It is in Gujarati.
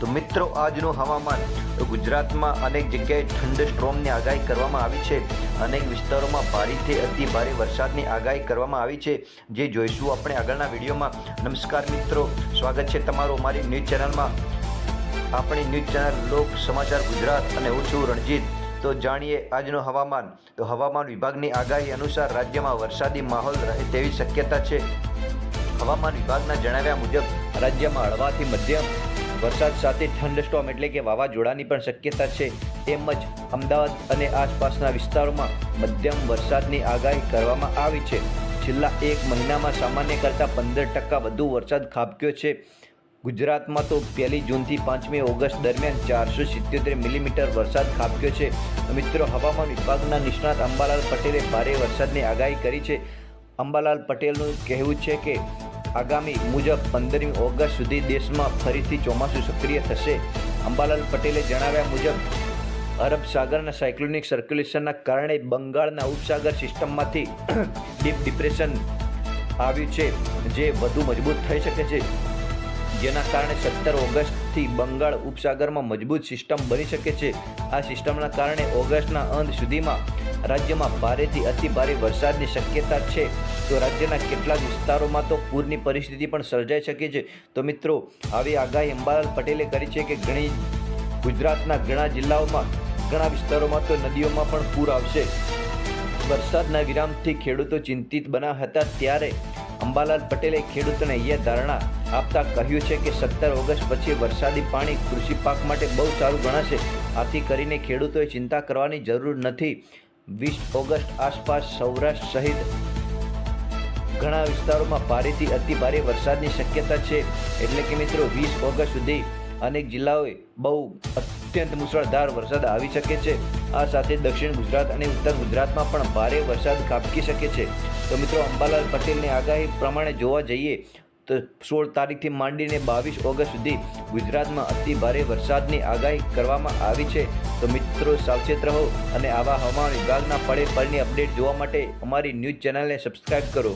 તો મિત્રો, આજનું હવામાન. તો ગુજરાતમાં અનેક જગ્યાએ ઠંડ સ્ટ્રોમની આગાહી કરવામાં આવી છે. અનેક વિસ્તારોમાં ભારેથી અતિ ભારે વરસાદની આગાહી કરવામાં આવી છે. જે જોઈશું આપણે આગળના વિડીયોમાં. નમસ્કાર મિત્રો, સ્વાગત છે તમારું અમારી ન્યૂઝ ચેનલમાં. આપણી ન્યૂઝ ચેનલ લોક સમાચાર ગુજરાત અને હું છું રણજીત. તો જાણીએ આજનું હવામાન. તો હવામાન વિભાગની આગાહી અનુસાર રાજ્યમાં વરસાદી માહોલ રહે તેવી શક્યતા છે. હવામાન વિભાગના જણાવ્યા મુજબ, રાજ્યમાં હળવાથી મધ્યમ વરસાદ સાથે થંડસ્ટોમ એટલે કે વાવાઝોડાની પણ શક્યતા છે. તેમજ અમદાવાદ અને આસપાસના વિસ્તારોમાં મધ્યમ વરસાદની આગાહી કરવામાં આવી છે. છેલ્લા એક મહિનામાં સામાન્ય કરતાં પંદર ટકા વધુ વરસાદ ખાબક્યો છે. ગુજરાતમાં તો પહેલી જૂનથી પાંચમી ઓગસ્ટ દરમિયાન ચારસો સિત્યોતેર મિલીમીટર વરસાદ ખાબક્યો છે. મિત્રો, હવામાન વિભાગના નિષ્ણાત અંબાલાલ પટેલે ભારે વરસાદની આગાહી કરી છે. અંબાલાલ પટેલનું કહેવું છે કે આગામી મુજબ પંદરમી ઓગસ્ટ સુધી દેશમાં ફરીથી ચોમાસું સક્રિય થશે. અંબાલાલ પટેલે જણાવ્યા મુજબ, અરબ સાગરના સાયક્લોનિક સર્ક્યુલેશનના કારણે બંગાળના ઉપસાગર સિસ્ટમમાંથી ડીપ ડિપ્રેશન આવ્યું છે, જે વધુ મજબૂત થઈ શકે છે. જેના કારણે સત્તર ઓગસ્ટથી બંગાળ ઉપસાગરમાં મજબૂત સિસ્ટમ બની શકે છે. આ સિસ્ટમના કારણે ઓગસ્ટના અંત સુધીમાં રાજ્યમાં ભારેથી અતિ ભારે વરસાદની શક્યતા છે. તો રાજ્યના કેટલાક વિસ્તારોમાં તો પૂરની પરિસ્થિતિ પણ સર્જાઈ શકે છે. તો મિત્રો, આવી આગાહી અંબાલાલ પટેલે કરી છે કે ઘણી ગુજરાતના ઘણા જિલ્લાઓમાં, ઘણા વિસ્તારોમાં તો નદીઓમાં પણ પૂર આવશે. વરસાદના વિરામથી ખેડૂતો ચિંતિત બન્યા હતા ત્યારે અંબાલાલ પટેલે ખેડૂતોને અહીંયા ધારણા આપતા કહ્યું છે કે સત્તર ઓગસ્ટ પછી વરસાદી પાણી કૃષિ પાક માટે બહુ સારું ગણાશે. આથી કરીને ખેડૂતોએ ચિંતા કરવાની જરૂર નથી. વીસ ઓગસ્ટ આસપાસ સૌરાષ્ટ્ર સહિત ઘણા વિસ્તારોમાં ભારેથી અતિ ભારે વરસાદની શક્યતા છે. એટલે કે મિત્રો, વીસ ઓગસ્ટ સુધી અનેક જિલ્લાઓએ બહુ અત્યંત મુસળધાર વરસાદ આવી શકે છે. આ સાથે દક્ષિણ ગુજરાત અને ઉત્તર ગુજરાતમાં પણ ભારે વરસાદ ખાબકી શકે છે. તો મિત્રો, અંબાલાલ પટેલની આગાહી પ્રમાણે જોવા જઈએ તો સોળ તારીખથી માંડીને બાવીસ ઓગસ્ટ સુધી ગુજરાતમાં અતિ ભારે વરસાદની આગાહી કરવામાં આવી છે. તો મિત્રો, સાવચેત રહો અને આવા હવામાન વિભાગના પડે પળની અપડેટ જોવા માટે અમારી ન્યૂઝ ચેનલને સબસ્ક્રાઈબ કરો.